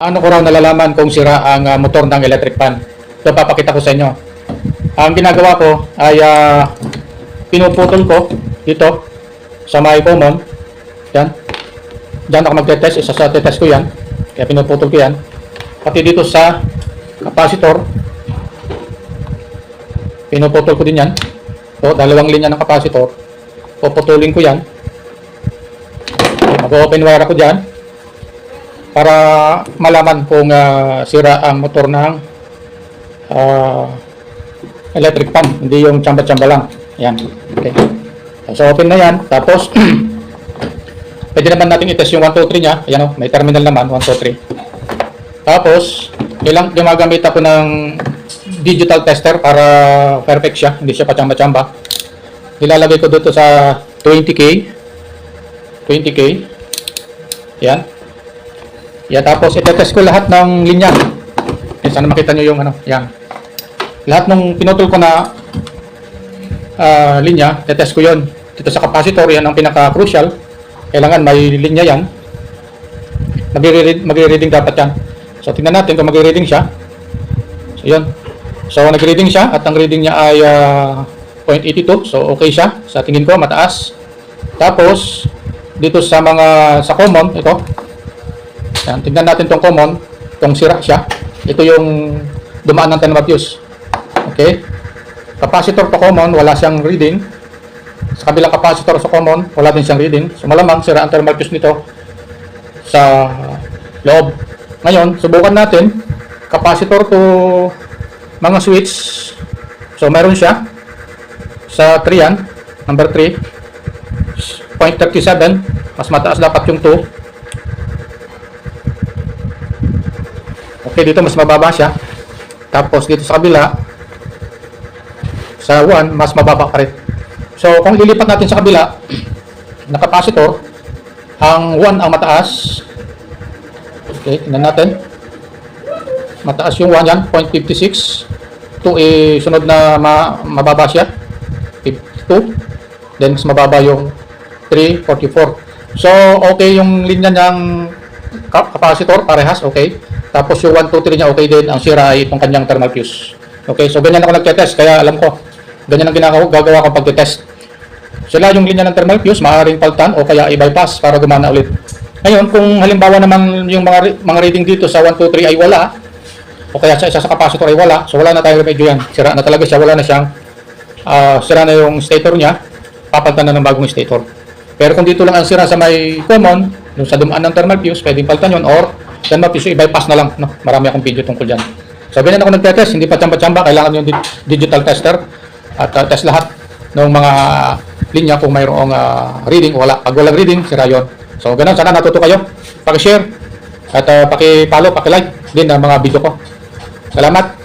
Ano ko raw nalalaman kung sira ang ah, motor ng electric fan? Ito papakita ko sa inyo. Ang ginagawa ko ay ah, pinuputol ko dito sa may common. Yan. Diyan ako magte-test. Isa sa test ko yan. Kaya pinuputol ko yan. Pati dito sa capacitor. Pinuputol ko din yan. So, dalawang linya ng capacitor. Puputulin ko yan. Mag-open wire ako dyan para malaman kung ah, sira ang motor ng ah, electric fan, hindi yung tsamba-tsamba lang. Yan. Okay. So open na yan. Tapos pwede naman natin i-test yung 1, 2, 3 niya. Ayan o, may terminal naman, 1, 2, 3. Tapos, ilang gumagamit ako ng digital tester para perfect siya, hindi siya patsamba-tsamba. Nilalagay ko dito sa 20K. 20K. Yan. Yan, tapos itetest ko lahat ng linya. Yan, sana makita nyo yung ano, yan. Lahat ng pinutol ko na ah, linya, tetest ko yon Dito sa capacitor, yan ang pinaka-crucial. Kailangan may linya yan. Magre-reading, dapat yan. So, tingnan natin kung magre-reading siya. So, yun. So, nag-reading siya at ang reading niya ay ah, 0.82. So, okay siya. Sa tingin ko, mataas. Tapos, dito sa mga, sa common, ito, yan, tignan natin tong common, tong sira siya. Ito yung dumaan ng 10 watt fuse. Okay? Capacitor to common, wala siyang reading. Sa kabilang capacitor sa common, wala din siyang reading. So malamang sira ang thermal fuse nito sa loob. Ngayon, subukan natin capacitor to mga switch. So meron siya sa 3 yan, number 3. 0.37, mas mataas dapat yung 2. Okay, dito mas mababa siya. Tapos dito sa kabila, sa 1, mas mababa pa rin. So, kung lilipat natin sa kabila, na capacitor, ang 1 ang mataas. Okay, tingnan natin. Mataas yung 1 yan, 0.56. 2 eh, sunod na ma mababa siya. 52. Then, mas mababa yung 344. So, okay yung linya ng capacitor, parehas, okay. Tapos yung 1, 2, 3 niya, okay din. Ang sira ay itong kanyang thermal fuse. Okay, so ganyan ako nagtetest, kaya alam ko. Ganyan ang ginagawa, gagawa ko pagtetest. Sila yung linya ng thermal fuse, maaaring paltan o kaya i-bypass para gumana ulit. Ngayon, kung halimbawa naman yung mga, mga reading dito sa 1, 2, 3 ay wala, o kaya sa isa sa capacitor ay wala, so wala na tayong remedyo yan. Sira na talaga siya, wala na siyang, ah, sira na yung stator niya, papalitan na ng bagong stator. Pero kung dito lang ang sira sa may common, yung sa dumaan ng thermal fuse, pwedeng palitan yun, or thermal fuse, i-bypass na lang. No? Marami akong video tungkol dyan. So, ganyan ako nagtetest, hindi pa tsamba-tsamba, kailangan yung di- digital tester at ah, test lahat ng mga linya kung mayroong ah, reading o wala. Pag walang reading, sira yun. So, ganun, sana natuto kayo. Paki-share at uh, paki-follow, paki-like din ang mga video ko. Salamat!